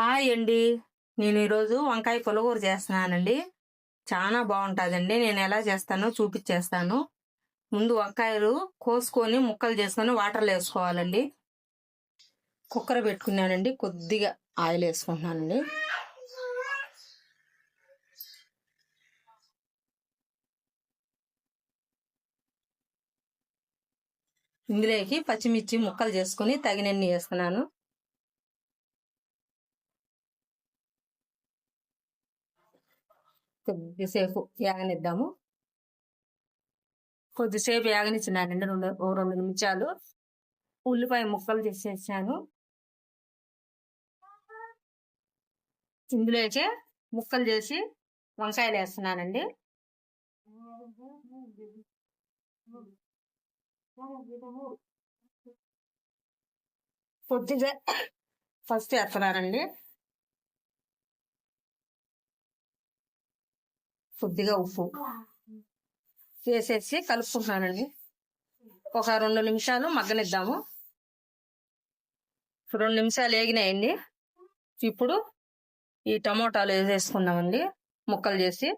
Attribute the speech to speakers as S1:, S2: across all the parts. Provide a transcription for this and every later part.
S1: Hi అండి. నేను ఈరోజు వంకాయ పులగూర చేస్తున్నానండి. చాలా బాగుంటుందండి. నేను ఎలా చేస్తానో చూపించేస్తాను ముందు వంకాయలు కోసుకొని ముక్కలు చేసుకొని వాటర్లో వేసుకోవాలండి. కుక్కర్ పెట్టుకున్నానండి. కొద్దిగా ఆయిల్ వేసుకుంటున్నానండి. ఇందులోకి పచ్చిమిర్చి ముక్కలు చేసుకొని తగినన్ని వేస్తున్నాను కొద్దిసేపు యాగనిద్దాము. కొద్దిసేపు యాగనిచ్చినానండి రెండు రెండు నిమిషాలు ఉల్లిపాయ ముక్కలు చేసేసాను. ఇందులోకి ముక్కలు చేసి వంకాయలు వేస్తున్నానండి. కొద్దిగా ఫస్ట్ వేస్తున్నారండి కొద్దిగా ఉప్పు. వేసేసి కలుపుకుంటున్నానండి. ఒక రెండు నిమిషాలు మగ్గనిద్దాము. రెండు నిమిషాలు వేగినాయండి ఇప్పుడు ఈ టమోటాలు వేసేసుకుందామండి. ముక్కలు చేసి.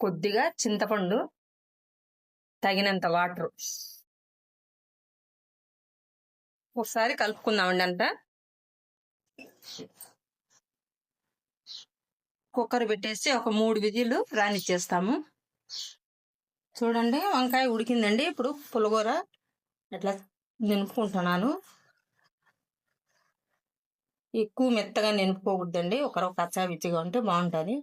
S1: కొద్దిగా చింతపండు తగినంత వాటర్. ఒకసారి కలుపుకుందామండి అంట కుక్కర్ పెట్టేసి ఒక మూడు విజిల్లు రానిచ్చేస్తాము. చూడండి వంకాయ ఉడికిందండి. ఇప్పుడు పులగూర ఇట్లా నింపుకుంటున్నాను. ఎక్కువ మెత్తగా నింపుకోకూడదండి ఒకరు కచ్చా బిచ్చిగా ఉంటే బాగుంటుంది.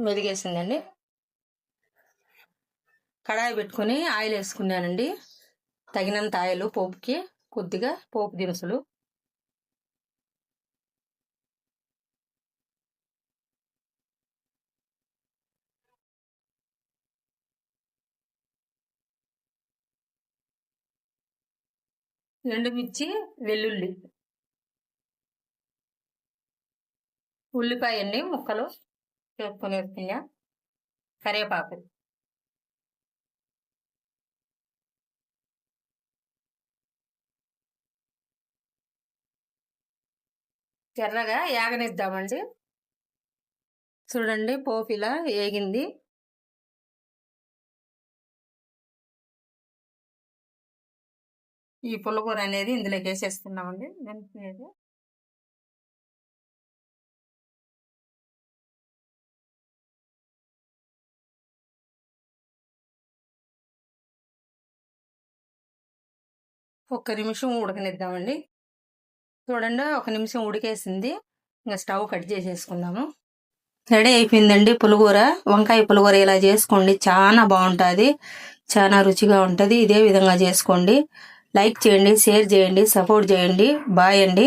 S1: మెదిగేసిందండి. కడాయి పెట్టుకుని ఆయిల్ వేసుకున్నానండి. తగినంత ఆయిల్ పోపుకి కొద్దిగా పోపు దినుసులు. ఎండుమిర్చి వెల్లుల్లి. ఉల్లిపాయ అండి ముక్కలు. చేసుకొని వేసుకున్నా కరివేపాకు ఎర్రగా యాగనిద్దామండి. చూడండి పోపు ఇలా ఏగింది ఈ పుల్లకూర అనేది ఇందులోకి వేసేస్తున్నామండి. మెంతి ఒక్క నిమిషం ఉడకనిద్దామండి. చూడండి ఒక నిమిషం ఉడికేసింది. ఇంకా స్టవ్ కట్ చేసేసుకుందాము. రెడీ అయిపోయిందండి పులిగూర. వంకాయ పులిగూర ఇలా చేసుకోండి. చాలా బాగుంటుంది. చాలా రుచిగా ఉంటుంది. ఇదే విధంగా చేసుకోండి. లైక్ చేయండి షేర్ చేయండి సపోర్ట్ చేయండి. బాయ్ అండి.